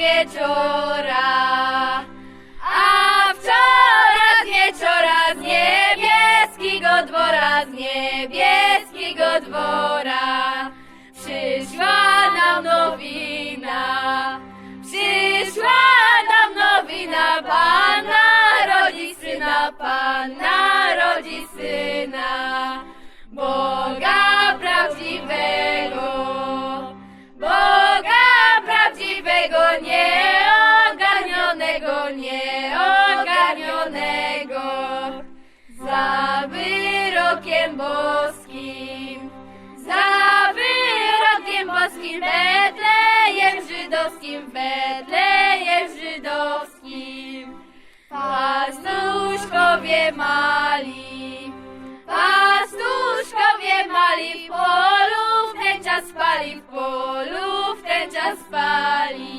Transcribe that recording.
wieczora. A wczoraj z wieczora z niebieskiego dwora, z niebieskiego dwora przyszła nam nowina. Przyszła nam nowina, Pana rodzi syna, Pana rodzi syna. Boga wyrokiem boskim, za wyrokiem boskim, Betlejem żydowskim, Betlejem żydowskim. Pastuszkowie mali, pastuszkowie mali, w polu w ten czas spali, w polu w ten czas spali.